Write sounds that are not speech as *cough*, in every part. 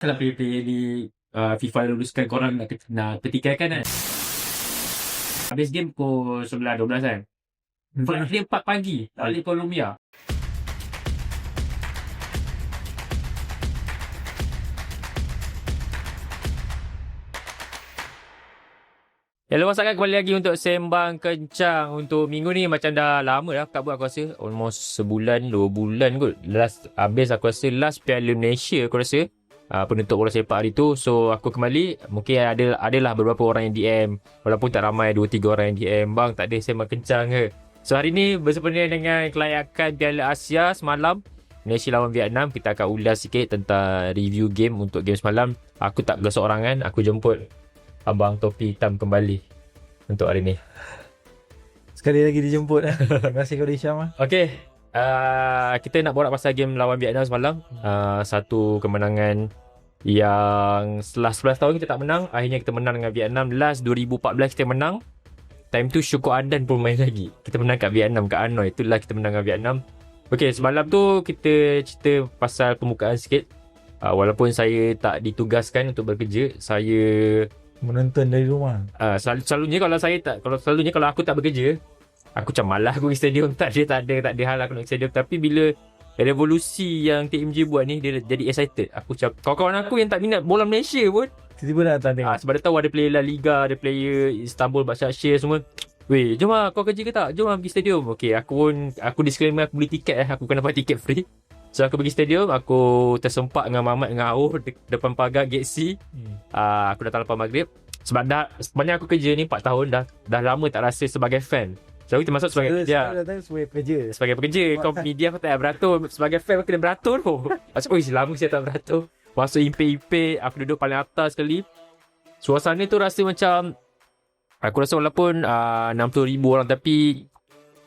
Kalau player-player di uh, FIFA luluskan korang nak, nak ketikaikan kan. Habis game pukul 11-12 kan. Friday 4 pagi. Balik Lumpia. Hello masakan kembali lagi untuk Sembang Kencang Untuk minggu ni macam dah lama dah tak buat aku rasa Almost sebulan, dua bulan kot Last, habis aku rasa last Piala Malaysia aku rasa uh, Penutup bola sepak hari tu So aku kembali Mungkin ada adalah beberapa orang yang DM Walaupun tak ramai, dua tiga orang yang DM Bang tak ada Sembang Kencang ke So hari ni bersempena dengan kelayakan Piala Asia semalam Malaysia lawan Vietnam Kita akan ulas sikit tentang review game untuk game semalam Aku tak berseorangan Aku jemput Abang Topi Hitam kembali untuk hari ni. Sekali lagi dijemput eh. Terima kasih kepada Isyam *laughs* ah. Okay. Uh, kita nak borak pasal game lawan Vietnam semalam. Uh, satu kemenangan yang setelah 11 tahun kita tak menang. Akhirnya kita menang dengan Vietnam. Last 2014 kita menang. Time tu Syukur Adan pun main lagi. Kita menang kat Vietnam, kat Hanoi. Itulah kita menang dengan Vietnam. Okay, semalam tu kita cerita pasal pembukaan sikit. Uh, walaupun saya tak ditugaskan untuk bekerja, saya Menonton dari rumah. Uh, selalu, selalunya kalau saya tak kalau selalunya kalau aku tak bekerja aku macam malah aku pergi stadium *laughs* tak ada tak ada tak ada hal aku nak pergi stadium tapi bila revolusi yang TMJ buat ni dia jadi excited aku macam kawan-kawan aku yang tak minat bola Malaysia pun Tiba-tiba nak datang tengok. ah, sebab dia tahu ada player La Liga ada player Istanbul Başakşehir semua Weh, jom lah kau kerja ke tak? Jom lah pergi stadium. Okay, aku pun, aku disclaimer aku beli tiket eh. Aku kena dapat tiket free. So, aku pergi stadium. Aku tersempak dengan Mamat dengan Auh de- depan pagar gate C. Hmm. Uh, aku datang lepas maghrib Sebab dah Sebenarnya aku kerja ni 4 tahun dah Dah lama tak rasa sebagai fan Selalu kita masuk sebagai pekerja sekarang datang sebagai pekerja. Sebagai pekerja Kau media kau tak beratur. Sebagai fan kau kena beratur. Tu Macam oi lama saya tak beratur. Masuk impik-impik Aku duduk paling atas sekali. Suasana tu rasa macam Aku rasa walaupun uh, 60 ribu orang Tapi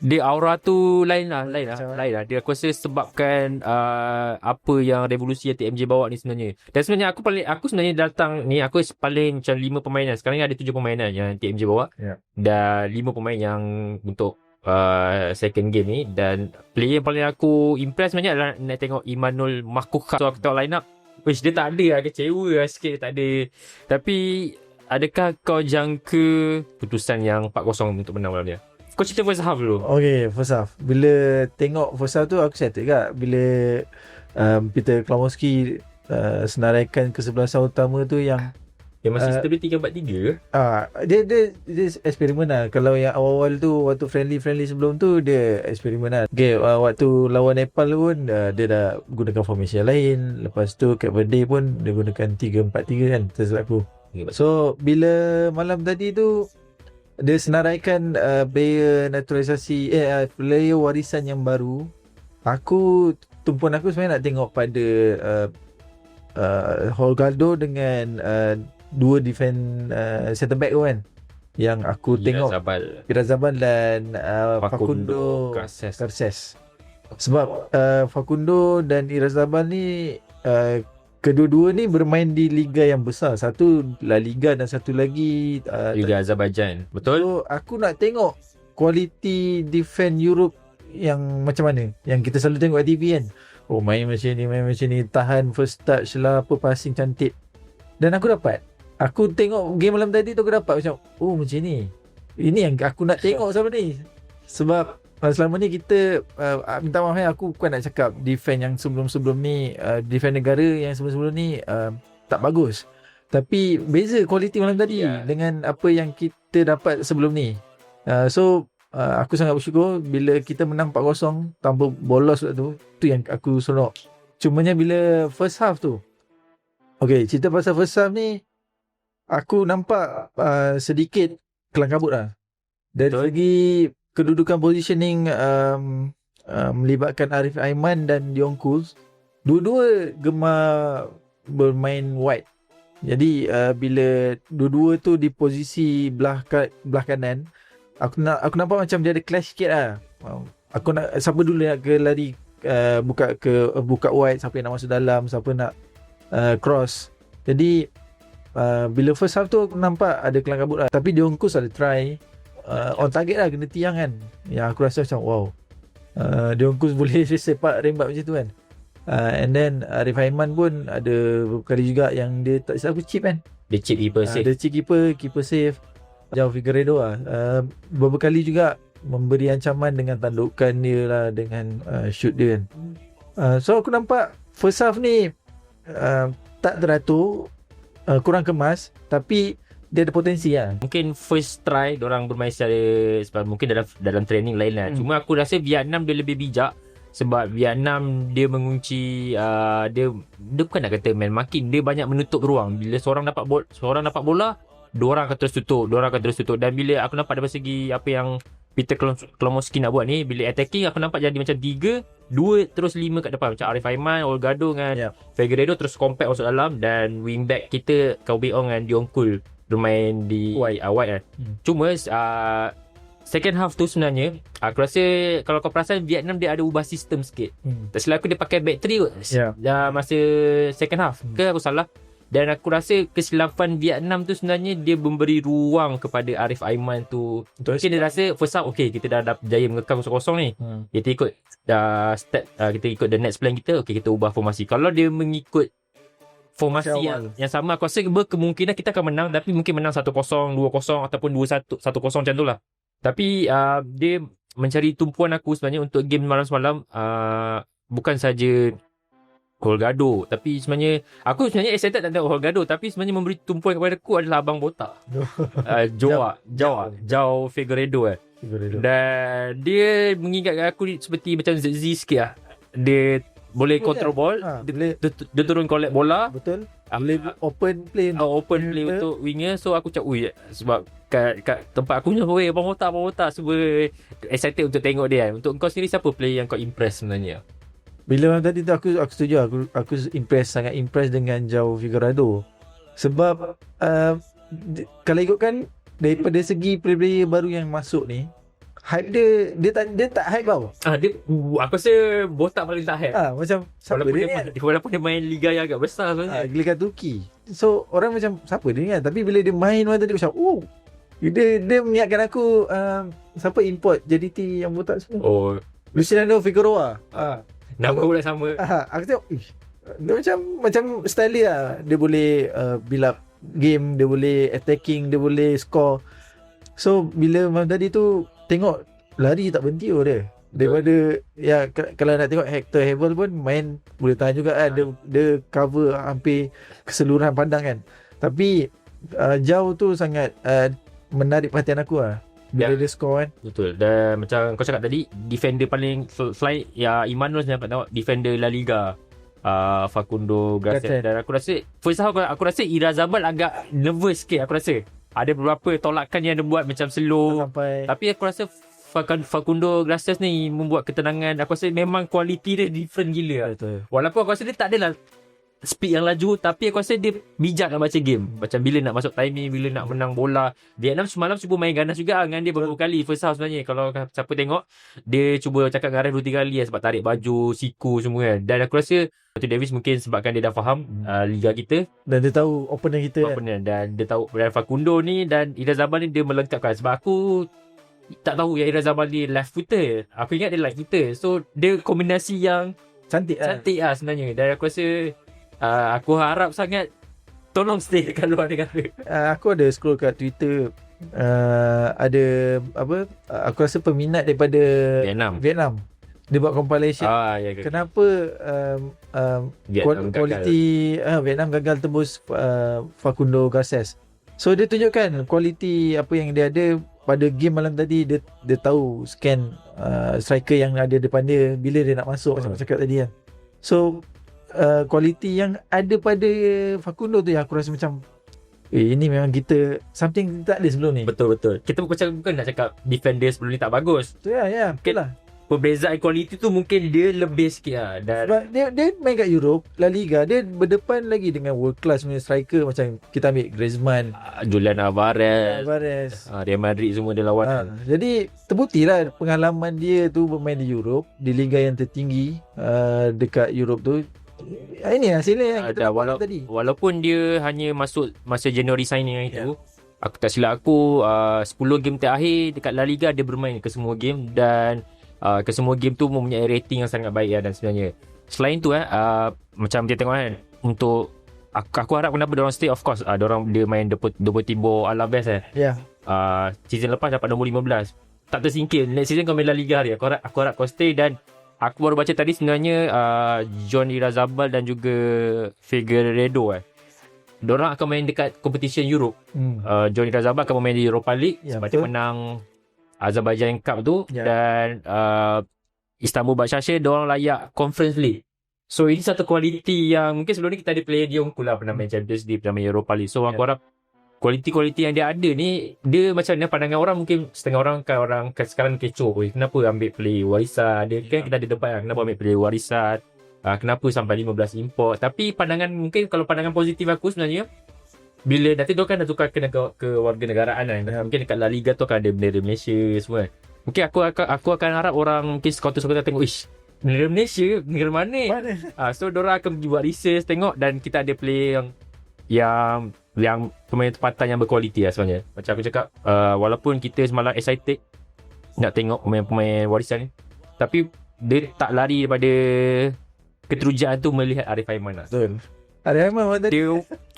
dia aura tu lain lah lain lah lain lah. Dia aku rasa sebabkan uh, apa yang revolusi yang TMJ bawa ni sebenarnya. Dan sebenarnya aku paling aku sebenarnya datang ni aku paling macam lima permainan sekarang ni ada tujuh permainan yang TMJ bawa. Ya. dan lima pemain yang untuk uh, second game ni. Dan player yang paling aku impress sebenarnya adalah nak tengok Imanul Makuka so aku tengok line up Wish dia tak ada lah kecewa lah sikit tak ada. Tapi adakah kau jangka putusan yang 4-0 untuk menang malam dia kau cerita first half dulu Okay, first half. Bila tengok first half tu aku excited juga. Bila um, Peter Klamowski uh, senaraikan kesebelasan utama tu yang Yang masih Uh, kita boleh 3-4-3 ke? ah dia dia dia eksperimen lah. Kalau yang awal-awal tu waktu friendly-friendly sebelum tu dia eksperimen lah. Okay, uh, waktu lawan Nepal pun uh, dia dah gunakan formation lain. Lepas tu Cape Verde pun dia gunakan 3-4-3 kan tersilap aku. So bila malam tadi tu dia senaraikan uh, player naturalisasi eh uh, player warisan yang baru. Aku tumpuan aku sebenarnya nak tengok pada uh, uh, Holgado dengan uh, dua defend uh, centre back tu kan. Yang aku tengok Zabal Pirazaban dan uh, Facundo Facundo Garces. Sebab uh, Facundo dan Irazaban ni uh, kedua-dua ni bermain di liga yang besar. Satu La Liga dan satu lagi uh, Juga Azerbaijan Betul? So aku nak tengok kualiti defend Europe yang macam mana. Yang kita selalu tengok kat TV kan. Oh main macam ni, main macam ni, tahan first touch lah, apa passing cantik. Dan aku dapat. Aku tengok game malam tadi tu aku dapat macam, oh macam ni. Ini yang aku nak tengok sama ni. Sebab uh, selama ni kita uh, minta maaf eh aku bukan nak cakap defend yang sebelum-sebelum ni uh, defend negara yang sebelum-sebelum ni uh, tak bagus. Tapi beza kualiti malam tadi Ya. dengan apa yang kita dapat sebelum ni. Uh, so uh, aku sangat bersyukur bila kita menang 4-0 tanpa bolos waktu tu. Tu yang aku seronok. Cumanya bila first half tu. Okay, cerita pasal first half ni aku nampak uh, sedikit kelang kabut lah. Dari Betul. segi kedudukan positioning um, uh, melibatkan Arif Aiman dan Dion Kuz, dua-dua gemar bermain wide. Jadi uh, bila dua-dua tu di posisi belah belah kanan, aku nak aku nampak macam dia ada clash sikit lah. Aku nak siapa dulu nak ke lari uh, buka ke uh, buka wide, siapa yang nak masuk dalam, siapa nak uh, cross. Jadi uh, bila first half tu aku nampak ada kelang kabut lah. Tapi Dion Kuz ada try uh, on target lah kena tiang kan. Yang aku rasa macam wow. Uh, Kuz boleh *laughs* sepak rembat macam tu kan. Uh, and then Arif Aiman pun ada beberapa kali juga yang dia tak silap aku chip kan. Dia chip keeper Uh, safe. dia chip keeper, keeper safe. Jauh Figueredo lah. Uh, beberapa kali juga memberi ancaman dengan tandukan dia lah dengan uh, shoot dia kan. Uh, so aku nampak first half ni uh, tak teratur, uh, kurang kemas tapi dia ada potensi lah. Mungkin first try orang bermain secara sebab mungkin dalam dalam training lain lah. Hmm. Cuma aku rasa Vietnam dia lebih bijak sebab Vietnam dia mengunci uh, dia dia bukan nak kata main makin dia banyak menutup ruang bila seorang dapat bola seorang dapat bola dua orang akan terus tutup dua orang akan terus tutup dan bila aku nampak dari segi apa yang Peter Klom- Klomoski nak buat ni bila attacking aku nampak jadi macam tiga dua terus lima kat depan macam Arif Aiman Olgado dengan Yep. Figueredo terus compact masuk dalam dan wingback kita Kau Beong dengan Dion Kul bermain di Wide. uh, wide kan. Hmm. Cuma uh, second half tu sebenarnya aku rasa kalau kau perasan Vietnam dia ada ubah sistem sikit. Hmm. Tak silap aku dia pakai back three kot. Ya. Dah masa second half. Hmm. Ke aku salah? Dan aku rasa kesilapan Vietnam tu sebenarnya dia memberi ruang kepada Arif Aiman tu. Betul. Mungkin dia rasa first half okay kita dah dapat jaya mengekang kosong-kosong ni. Hmm. Kita ikut dah step uh, kita ikut the next plan kita okay kita ubah formasi. Kalau dia mengikut formasi Macam yang, awal. yang sama aku rasa berkemungkinan kita akan menang tapi mungkin menang 1-0, 2-0 ataupun 2-1, 1-0 macam tu lah. Tapi uh, dia mencari tumpuan aku sebenarnya untuk game malam semalam uh, bukan saja Holgado tapi sebenarnya aku sebenarnya excited nak tengok Holgado tapi sebenarnya memberi tumpuan kepada aku adalah abang botak. uh, Joa, Joa, Jao Figueredo eh. Figueredo. Dan dia mengingatkan aku seperti macam ZZ sikit lah. Dia boleh Betul control ball, Ha, dia, boleh dia, dia turun collect bola, betul. Ah, Boleh open play. uh, open play Winger. untuk winger. So aku cakap, ui, sebab kat, kat tempat aku ni, weh, abang otak, abang otak. Semua excited untuk tengok dia kan. Untuk kau sendiri, siapa player yang kau impress sebenarnya? Bila malam tadi tu aku aku setuju aku aku impress sangat impress dengan Jao Figueredo. Sebab uh, di- kalau ikutkan daripada segi player baru yang masuk ni hype dia dia tak dia tak hype tau. Ah, dia, uh, aku rasa botak paling tak hype. Ah macam siapa Walaupun dia, dia, kan? walaupun dia main liga yang agak besar Ah, sebenarnya. Liga Turki. So orang macam siapa dia ni kan tapi bila dia main malam tadi macam oh dia dia mengingatkan aku uh, siapa import JDT yang botak semua. Oh, Luciano Figueroa. Ah. nama pula sama. Ah, aku tengok ish, dia macam macam style dia lah. Dia boleh uh, build up game, dia boleh attacking, dia boleh score. So bila malam tadi tu tengok lari tak berhenti oh dia. Daripada ya kalau nak tengok Hector Hevel pun main boleh tahan juga kan. Dia dia cover hampir keseluruhan pandang kan. Tapi uh, jauh tu sangat uh, menarik perhatian aku lah. Bila Ya. dia score kan. Betul. Dan macam kau cakap tadi, defender paling fly ya Imanol saya dapat tengok defender La Liga. Uh, Facundo Garcia Garcia. dan aku rasa first half aku, aku rasa Ira Zabal agak nervous sikit aku rasa. Ada beberapa tolakan yang dia buat macam slow. Sampai Tapi aku rasa Fac- Facundo Gracias ni membuat ketenangan. Aku rasa memang kualiti dia different gila. lah. betul. Walaupun aku rasa dia tak adalah speed yang laju tapi aku rasa dia bijak nak baca game. Macam bila nak masuk timing, bila nak menang bola. Vietnam semalam cuba main ganas juga dengan dia beberapa kali first half sebenarnya. Kalau siapa tengok, dia cuba cakap dengan Arif 2 3 kali lah, sebab tarik baju, siku semua kan. Dan aku rasa Matthew Davis mungkin sebabkan dia dah faham uh, liga kita Dan dia tahu opponent kita kan. opponent dan dia tahu dan Facundo ni dan Ira Zaman ni dia melengkapkan sebab aku tak tahu yang Ira Zaman ni left footer. Aku ingat dia left footer. So dia kombinasi yang Cantik lah. cantik lah sebenarnya dan aku rasa uh, aku harap sangat tolong stay dekat luar negara. uh, aku ada scroll kat Twitter uh, ada apa uh, aku rasa peminat daripada Vietnam. Vietnam dia buat compilation Ah ya ke. kenapa um, um, Vietnam kual- kualiti uh, Vietnam gagal tembus uh, Facundo Garces so dia tunjukkan kualiti apa yang dia ada pada game malam tadi dia dia tahu scan uh, striker yang ada depan dia bila dia nak masuk macam Hmm. aku cakap tadi kan so uh, kualiti yang ada pada Facundo tu yang aku rasa macam eh ini memang kita something tak ada sebelum ni Betul betul. Kita bukan bukan nak cakap defender sebelum ni tak bagus. tu ya ya betul lah Perbezaan kualiti tu mungkin dia lebih sikit lah. Dan Sebab dia, dia main kat Europe La Liga dia berdepan lagi dengan world class punya striker macam kita ambil Griezmann uh, Julian Alvarez, Alvarez uh, Real Madrid semua dia lawan. ha, jadi terbukti lah pengalaman dia tu bermain di Europe di liga yang tertinggi uh, dekat Europe tu Ah, ini hasilnya yang kita Ada dapat walau, tadi walaupun dia hanya masuk masa Januari signing yang itu, Ya. aku tak silap aku uh, 10 game terakhir dekat La Liga dia bermain ke semua game dan uh, ke semua game tu mempunyai rating yang sangat baik ya dan sebenarnya selain tu eh uh, macam kita tengok kan untuk aku, aku harap kenapa dia orang stay of course uh, dia orang dia main Depo- Deportivo Alaves eh Ya. uh, season lepas dapat nombor 15 tak tersingkir next season kau main La Liga hari aku harap, aku harap kau stay dan aku baru baca tadi sebenarnya uh, John Irazabal dan juga Figueiredo eh Diorang akan main dekat competition Europe Hmm. uh, John Irazabal akan bermain di Europa League Ya, sebab dia betul. menang Azerbaijan Cup tu Ya. dan uh, Istanbul Başakşehir diorang layak Conference League So ini satu kualiti yang mungkin sebelum ni kita ada player dia unggul lah pernah main Champions League, pernah main Europa League. So aku Ya. harap kualiti-kualiti yang dia ada ni dia macam mana pandangan orang? Mungkin setengah orang kan orang kan sekarang kecoh Oi, kenapa ambil player warisan? Dia kan kita ada debat lah, kenapa ambil player warisan? Uh, kenapa sampai 15 import? Tapi pandangan mungkin kalau pandangan positif aku sebenarnya bila nanti dia kan dah tukar kena ke, ke warga negaraan kan. Ya. mungkin dekat La Liga tu akan ada bendera Malaysia semua kan. Mungkin aku akan aku akan harap orang mungkin scouter-scouter tengok ish bendera Malaysia negara mana? Mana? Ah, so diorang akan pergi buat research tengok dan kita ada player yang yang yang pemain tempatan yang berkualiti lah sebenarnya. Macam aku cakap, uh, walaupun kita semalam excited nak tengok pemain-pemain warisan ni, tapi dia tak lari daripada keterujaan tu melihat Arif Aiman lah. Betul. Ada Aiman orang tadi. Dia,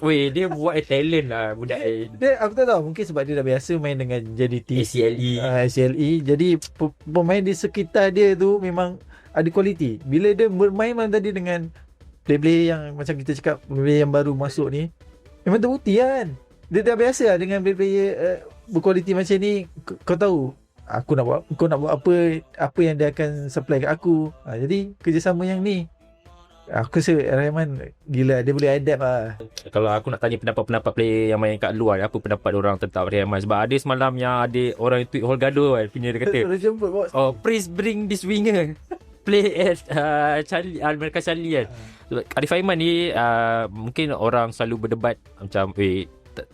weh, dia buat talent lah budak ni. Dia aku tak tahu mungkin sebab dia dah biasa main dengan JDT ACLE. uh, SLE jadi pe- pemain di sekitar dia tu memang ada kualiti. Bila dia bermain macam tadi dengan player-player yang macam kita cakap player yang baru masuk ni memang terbukti kan. Dia dah biasa lah dengan player-player uh, berkualiti macam ni kau tahu aku nak buat kau nak buat apa apa yang dia akan supply kat aku. Uh, jadi kerjasama yang ni Aku rasa Rahman gila dia boleh adapt lah. Kalau aku nak tanya pendapat-pendapat player yang main kat luar, apa pendapat orang tentang Arif Aiman? Sebab ada semalam yang ada orang tweet Holgado kan, punya dia kata. *laughs* Oh, please bring this winger. Play as uh, Charlie, uh, mereka Charlie kan. Sebab Arif Aiman ni uh, mungkin orang selalu berdebat macam eh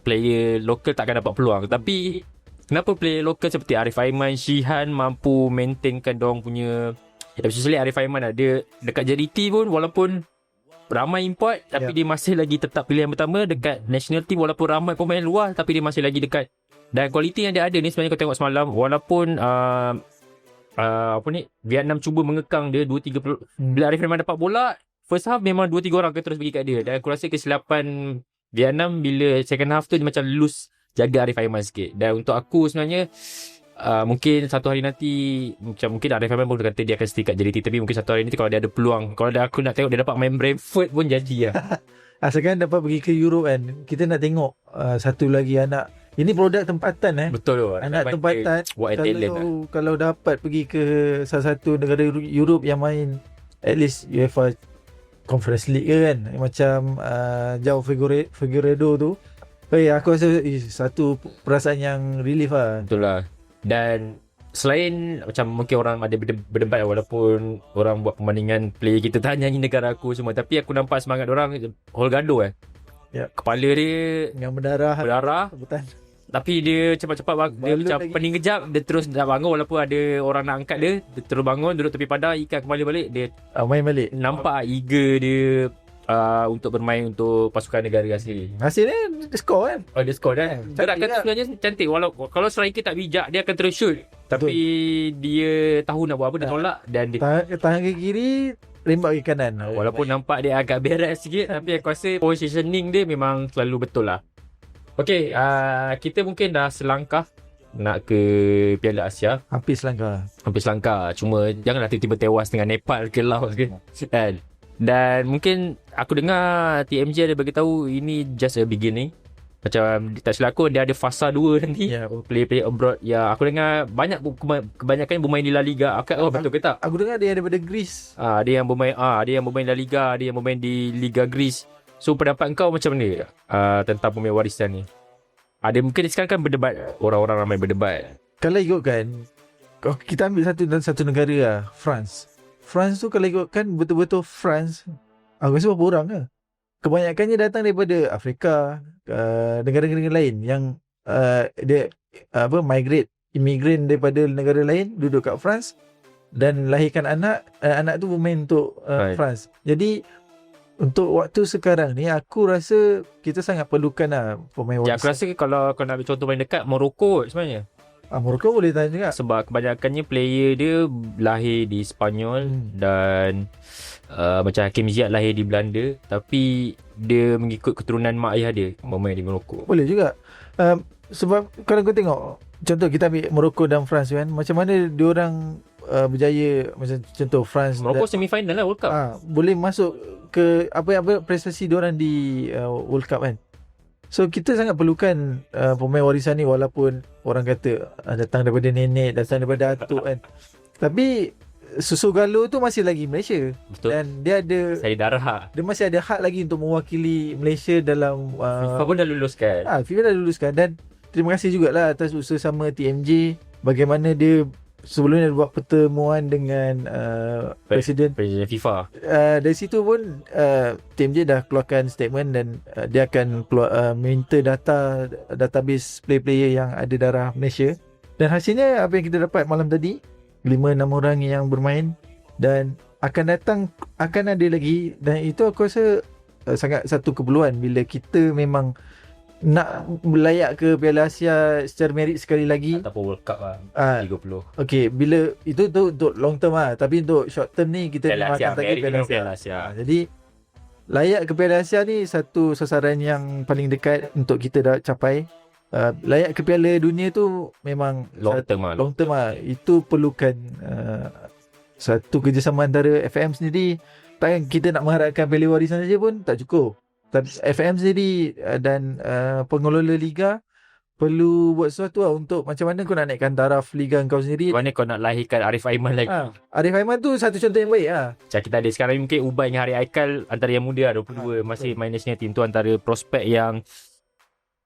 player lokal takkan dapat peluang. Tapi kenapa player lokal seperti Arif Aiman, Shihan mampu maintainkan dong punya especially Arif Aiman lah. Dia dekat JDT pun walaupun ramai import tapi Ya. dia masih lagi tetap pilihan pertama dekat national team walaupun ramai pemain luar tapi dia masih lagi dekat dan kualiti yang dia ada ni sebenarnya kau tengok semalam walaupun uh, uh, apa ni? Vietnam cuba mengekang dia 2 3 pel- Hmm. bila Arif memang dapat bola first half memang 2 3 orang akan terus pergi kat dia. Dan aku rasa kesilapan Vietnam bila second half tu dia macam loose jaga Arif Aiman sikit. Dan untuk aku sebenarnya Uh, mungkin satu hari nanti macam mungkin Arif Aiman pun kata dia akan stay kat JDT tapi mungkin satu hari nanti kalau dia ada peluang kalau dia aku nak tengok dia dapat main Brentford pun jadi lah. *laughs* Asalkan dapat pergi ke Europe kan Kita nak tengok uh, Satu lagi anak Ini produk tempatan eh? Betul tu Anak tempatan buat talent lah. Kalau kalau dapat pergi ke Salah satu negara Euro- Europe Yang main At least UEFA Conference League ke kan? Macam uh, Jauh Figure, Figueredo tu. Eh aku rasa eh, Satu perasaan yang relief lah. Betul lah. Dan selain macam mungkin orang ada berde- berdebat walaupun orang buat perbandingan player kita tak nyanyi negara aku semua. Tapi aku nampak semangat orang Holgado eh. Ya. Kepala dia Yang berdarah. berdarah. Betul tapi dia cepat-cepat bang, dia macam lagi. pening kejap dia terus nak bangun walaupun ada orang nak angkat dia dia terus bangun duduk tepi padang ikan kembali balik dia uh, Main balik nampak eager dia uh, untuk bermain untuk pasukan negara asli. Hasilnya Dia score kan Oh dia score dah. Cantik Gerakan tu sebenarnya cantik. Walau kalau striker tak bijak dia akan terus shoot. Tapi dia tahu nak buat apa dia Tak. tolak dan dia Tangan, tangan ke kiri Rembat ke kanan walaupun nampak dia agak berat sikit tapi aku rasa positioning dia memang selalu betul lah. Okay, uh, kita mungkin dah selangkah nak ke Piala Asia. Hampir selangkah Hampir selangkah. Cuma janganlah tiba-tiba tewas dengan Nepal ke Laos ke. *laughs* Kan? Dan mungkin aku dengar TMJ ada bagi tahu ini just a beginning. Macam tak silap aku dia ada fasa 2 nanti. Ya Player-player abroad ya aku dengar banyak keba- kebanyakan yang bermain di La Liga. Aku oh betul ke tak? Aku dengar dia daripada Greece Ah ada yang bermain ah ada yang bermain La Liga, ada yang bermain di Liga Greece. So pendapat kau macam mana ah tentang pemain warisan ni? Ada mungkin sekarang kan berdebat orang-orang ramai berdebat. Kalau ikutkan Kita ambil satu dan satu negara lah France France tu kalau ikutkan Betul-betul France Aku rasa berapa orang ke Kebanyakannya datang daripada Afrika uh, Negara-negara lain Yang uh, Dia Apa Migrate Immigrant daripada negara lain Duduk kat France Dan lahirkan anak uh, Anak tu bermain untuk uh, Right. France Jadi Untuk waktu sekarang ni Aku rasa Kita sangat perlukan lah Pemain Ya aku rasa kalau kau nak ambil contoh paling dekat Morocko kot sebenarnya. Ah, Morocco boleh tahan juga. Sebab kebanyakannya player dia lahir di Spanyol Hmm. dan uh, macam Hakim Ziyad lahir di Belanda tapi dia mengikut keturunan mak ayah dia bermain di Morocco. Boleh juga. Um, sebab kalau kau tengok contoh kita ambil Morocco dan France kan, macam mana diorang uh, berjaya macam contoh France Morocco semi final lah World Cup. ah, boleh masuk ke apa-apa prestasi diorang di uh, World Cup kan. So kita sangat perlukan uh, pemain warisan ni walaupun orang kata uh, datang daripada nenek, datang daripada atuk kan. Tapi Susu Galo tu masih lagi Malaysia Betul. dan dia ada Saya darah. dia masih ada hak lagi untuk mewakili Malaysia dalam FIFA uh, pun dah luluskan. Ah, FIFA dah luluskan dan terima kasih jugalah atas usaha sama TMJ bagaimana dia sebelum dia buat pertemuan dengan uh, Presiden Presiden FIFA. uh, dari situ pun uh, TMJ dah keluarkan statement dan uh, dia akan keluar uh, minta data database player-player yang ada darah Malaysia. Dan hasilnya apa yang kita dapat malam tadi? 5-6 orang yang bermain dan akan datang akan ada lagi. Dan itu aku rasa uh, sangat satu keperluan bila kita memang nak layak ke Piala Asia secara merit sekali lagi Ataupun World Cup lah. ah 30. okey bila itu tu untuk long term lah tapi untuk short term ni kita Piala memang Asia. akan target Piala Asia Piala Asia. Ah, jadi layak ke Piala Asia ni satu sasaran yang paling dekat untuk kita dah capai. Uh, layak ke Piala Dunia tu memang Long sat- term lah. long term lah. Itu perlukan uh, satu kerjasama antara FM sendiri. Takkan kita nak mengharapkan Piala Warisan saja pun tak cukup. Tapi FM sendiri uh, dan uh, pengelola liga perlu buat sesuatu lah untuk macam mana kau nak naikkan taraf liga kau sendiri. Mana kau nak lahirkan Arif Aiman lagi? Ah, Arif Aiman tu satu contoh yang baik lah. Macam kita ada sekarang ni mungkin Ubay dengan Hari Aikal antara yang muda lah, 22 Ha, masih main national team tu antara prospek yang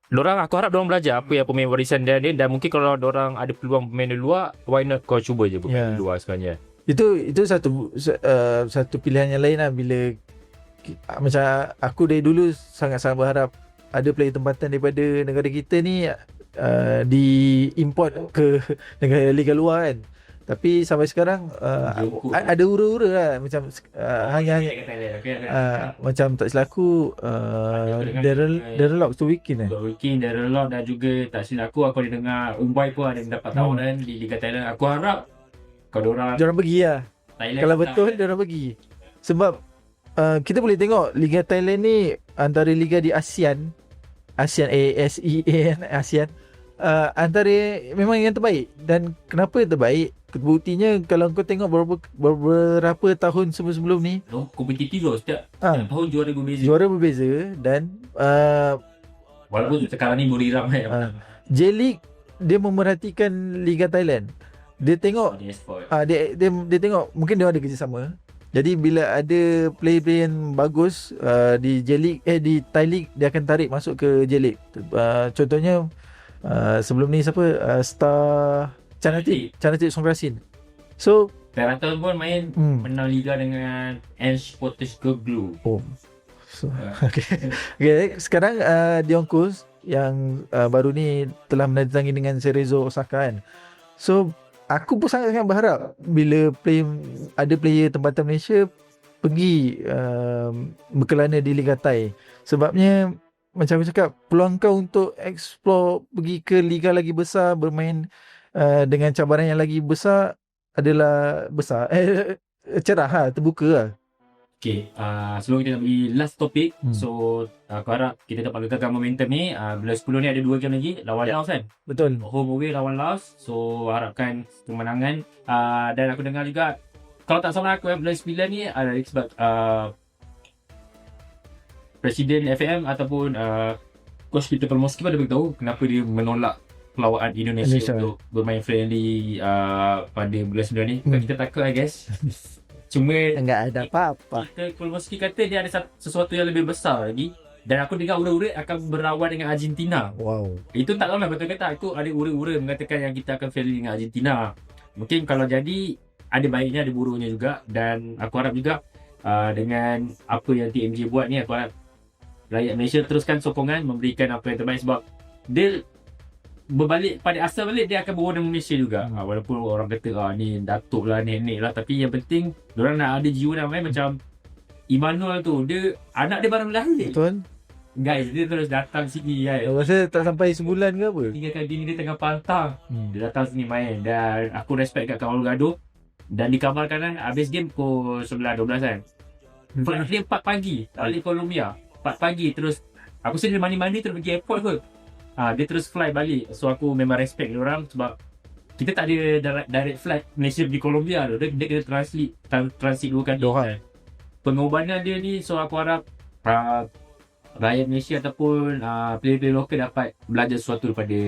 Dorang aku harap dorang belajar apa yang pemain warisan dia ni dan mungkin kalau dorang ada peluang pemain di luar why not kau cuba je pemain di luar sebenarnya. Itu itu satu uh, satu pilihan yang lain lah bila macam aku dari dulu sangat-sangat berharap ada player tempatan daripada negara kita ni uh, diimport ke *laughs* negara liga luar kan. Tapi sampai sekarang uh, ada ura-ura lah macam uh, hanya hanya uh, macam tak uh, Darren Darren Locke tu weekend eh. Wikin, Darren Lord dan juga tak silap aku aku ada dengar Umbai pun ada mendapat Hmm. tawaran di Liga Thailand. Aku harap kalau dorang Diorang pergi lah. Thailand Kalau betul dia orang pergi. Sebab uh, kita boleh tengok Liga Thailand ni antara liga di ASEAN, ASEAN A S E A N ASEAN uh, antara memang yang terbaik dan kenapa terbaik? Buktinya kalau kau tengok beberapa beberapa tahun sebelum-sebelum ni No, kompetitif loh setiap, setiap tahun juara berbeza. juara berbeza dan uh, Walaupun sekarang ni beriram kan. Ah. J-League dia memerhatikan Liga Thailand. Dia tengok Dia sport. Ah dia, dia dia tengok mungkin dia ada kerjasama. Jadi bila ada player-player yang bagus uh, di J League eh di Thai League dia akan tarik masuk ke J League. Uh, contohnya uh, sebelum ni siapa uh, star Canatik Canatik Songkrasin. So Terantau pun main hmm, menang liga dengan Ange Postecoglou. oh. So, Ah. *laughs* okay. okay. Sekarang uh, Dion yang uh, baru ni telah menandatangi dengan Cerezo Osaka kan. So aku pun sangat-sangat berharap bila play ada player tempatan Malaysia pergi uh, berkelana di Liga Thai. Sebabnya macam aku cakap peluang kau untuk explore pergi ke liga lagi besar bermain uh, dengan cabaran yang lagi besar adalah besar eh *laughs* cerah lah, terbuka lah. Okay, uh, sebelum kita nak pergi last topic, Hmm. so uh, aku harap kita dapat kekalkan momentum ni. Uh, bulan 10 ni ada dua game lagi, lawan Ya. Laos kan? Betul. Home away lawan Laos. So harapkan kemenangan. Uh, dan aku dengar juga, kalau tak salah aku, eh, bulan 9 ni ada sebab uh, Presiden FM ataupun uh, Coach Peter Pelmoski pada beritahu kenapa dia menolak pelawaan Indonesia, Indonesia. untuk bermain friendly uh, pada bulan 9 ni. Bukan Hmm. kita takut I guess. *laughs* Cuma Enggak ada apa-apa. kita Kulmoski kata dia ada sesuatu yang lebih besar lagi dan aku dengar ura-ura akan berlawan dengan Argentina. Wow. Itu tak lama betul kata aku ada ura-ura mengatakan yang kita akan friendly dengan Argentina. Mungkin kalau jadi ada baiknya ada buruknya juga dan aku harap juga uh, dengan apa yang TMJ buat ni aku harap rakyat Malaysia teruskan sokongan memberikan apa yang terbaik sebab dia berbalik pada asal balik dia akan berwarna Malaysia juga. Hmm. Hmm. walaupun orang kata ah ni datuk lah nenek lah tapi yang penting orang nak ada jiwa nak main macam Immanuel tu dia anak dia baru lahir. Betul. Guys, dia terus datang sini guys. Masa tak sampai sebulan ke apa? Tinggalkan bini dia tengah pantang. Hmm. Dia datang sini main dan aku respect kat kawan gaduh. Dan dikabarkan kan habis game pukul 11 12 kan. Flight dia 4 pagi balik Colombia. 4 pagi terus aku sedih mandi-mandi terus pergi airport kot. Ah dia terus fly balik. So aku memang respect dia orang sebab kita tak ada direct, direct flight Malaysia pergi Colombia tu. Dia, dia kena transit tran- transit dua kali. Doha. Pengorbanan dia ni so aku harap uh, rakyat Malaysia ataupun uh, player-player lokal dapat belajar sesuatu daripada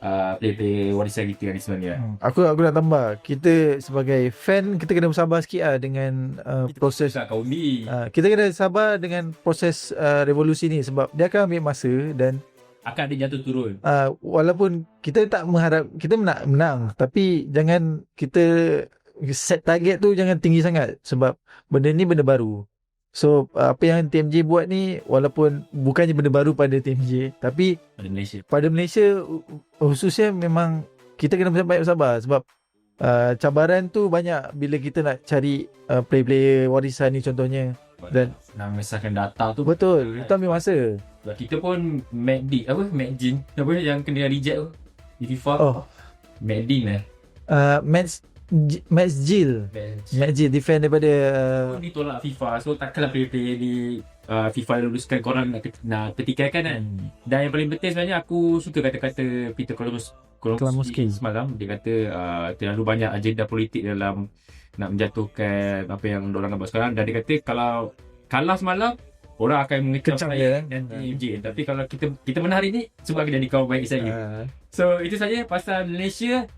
uh, player-player warisan kita ni sebenarnya. Hmm. Aku aku nak tambah. Kita sebagai fan kita kena bersabar sikit lah dengan uh, proses Tak kau ni. uh, kita kena sabar dengan proses uh, revolusi ni sebab dia akan ambil masa dan Akan ada jatuh turun. uh, walaupun kita tak mengharap kita nak menang tapi jangan kita set target tu jangan tinggi sangat sebab benda ni benda baru. So apa yang TMJ buat ni walaupun bukannya benda baru pada TMJ tapi Pada Malaysia. pada Malaysia khususnya memang kita kena banyak bersabar sebab uh, cabaran tu banyak bila kita nak cari uh, player-player warisan ni contohnya. Dan- nak memisahkan data tu Betul, itu ambil masa. Sebab kita pun MacD apa MacJin apa yang kena reject tu di FIFA. Oh, MacDin eh. uh, Max J- Max Jill. Max Jill defend daripada uh, pun ditolak FIFA so takkanlah player-player ni uh, FIFA luluskan korang nak, nak ketikaikan kan dan yang paling penting sebenarnya aku suka kata-kata Peter Kolomus Kolomoski. semalam dia kata uh, terlalu banyak agenda politik dalam nak menjatuhkan apa yang orang nak buat sekarang dan dia kata kalau kalah semalam orang akan mengecam Kecam saya kan? dan TMJ tapi kalau kita kita menang hari ni semua akan jadi kawan baik saya uh, so itu saja pasal Malaysia